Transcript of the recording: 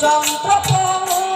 চন্দ্রপ্রমু